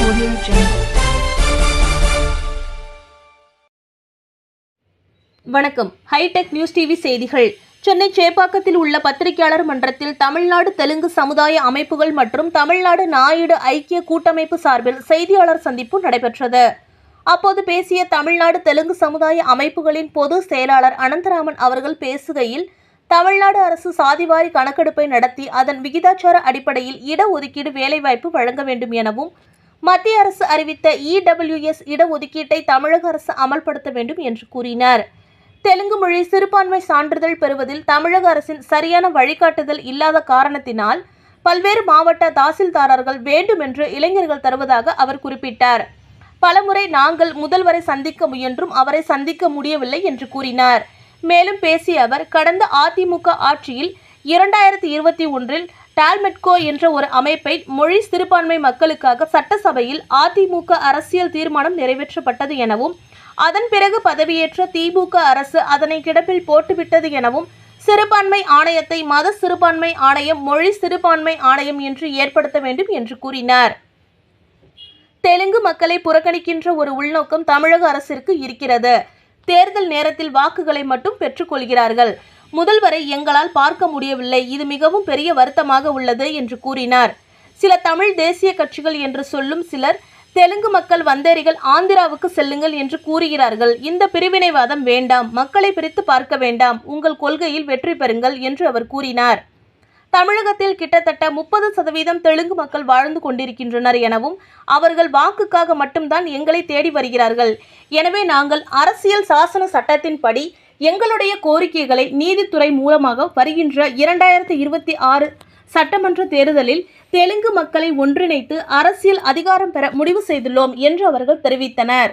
Audio Jungle. வணக்கம் hi-tech news TV செய்திகள் சென்னை சேப்பாக்கத்தில் உள்ள பத்திரிகையாளர் மன்றத்தில் தமிழ்நாடு தெலுங்கு சமுதாய அமைப்புகள் மற்றும் தமிழ்நாடு நாயுடு ஐக்கிய கூட்டமைப்பு சார்பில் செய்தியாளர் சந்திப்பு நடைபெற்றது அப்போது பேசிய தமிழ்நாடு தெலுங்கு சமுதாய அமைப்புகளின் பொது செயலாளர் அனந்தராமன் அவர்கள் பேசுகையில் தமிழ்நாடு அரசு சாதிவாரி கணக்கெடுப்பை நடத்தி அதன் விகிதாச்சார அடிப்படையில் இடஒதுக்கீடு வேலைவாய்ப்பு வழங்க வேண்டும் எனவும் மத்திய அரசு அறிவித்த இடபிள்யூஎஸ் இடஒதுக்கீட்டை தமிழக அரசு அமல்படுத்த வேண்டும் என்று கூறினார். தெலுங்கு மொழி சிறுபான்மை சான்றிதழ் பெறுவதில் தமிழக அரசின் சரியான வழிகாட்டுதல் இல்லாத காரணத்தினால் பல்வேறு மாவட்ட தாசில்தாரர்கள் வேண்டுமென்று இளைஞர்கள் தருவதாக அவர் குறிப்பிட்டார். பலமுறை நாங்கள் முதல்வரை சந்திக்க முயன்றும் அவரை சந்திக்க முடியவில்லை என்று கூறினார். மேலும் பேசிய அவர் கடந்த அதிமுக ஆட்சியில் இரண்டாயிரத்தி இருபத்தி ஒன்றில் டால்மெட்கோ என்ற ஒரு அமைப்பை மொழி சிறுபான்மை மக்களுக்காக சட்டசபையில் அதிமுக அரசியல் தீர்மானம் நிறைவேற்றப்பட்டது எனவும் அதன் பிறகு பதவியேற்ற திமுக அரசு அதனை கிடப்பில் போட்டுவிட்டது எனவும் சிறுபான்மை ஆணையத்தை மத சிறுபான்மை ஆணையம் மொழி சிறுபான்மை ஆணையம் என்று ஏற்படுத்த வேண்டும் என்று கூறினார். தெலுங்கு மக்களை புறக்கணிக்கின்ற ஒரு உள்நோக்கம் தமிழக அரசிற்கு இருக்கிறது. தேர்தல் நேரத்தில் வாக்குகளை மட்டும் பெற்றுக்கொள்கிறார்கள் முதல்வரை எங்களால் பார்க்க முடியவில்லை. இது மிகவும் பெரிய வருத்தமாக உள்ளது என்று கூறினார். சில தமிழ் தேசிய கட்சிகள் என்று சொல்லும் சிலர் தெலுங்கு மக்கள் வந்தேரிகள் ஆந்திராவுக்கு செல்லுங்கள் என்று கூறுகிறார்கள். இந்த பிரிவினைவாதம் வேண்டாம். மக்களை பிரித்து பார்க்க வேண்டாம். உங்கள் கொள்கையில் வெற்றி பெறுங்கள் என்று அவர் கூறினார். தமிழகத்தில் கிட்டத்தட்ட முப்பது சதவீதம் தெலுங்கு மக்கள் வாழ்ந்து கொண்டிருக்கின்றனர் எனவும் அவர்கள் வாக்குக்காக மட்டும்தான் எங்களை தேடி வருகிறார்கள். எனவே நாங்கள் அரசியல் சாசன சட்டத்தின்படி எங்களுடைய கோரிக்கைகளை நீதித்துறை மூலமாக வருகின்ற இரண்டாயிரத்தி இருபத்தி ஆறு சட்டமன்ற தேர்தலில் தெலுங்கு மக்களை ஒன்றிணைத்து அரசியல் அதிகாரம் பெற முடிவு செய்துள்ளோம் என்று அவர்கள் தெரிவித்தனர்.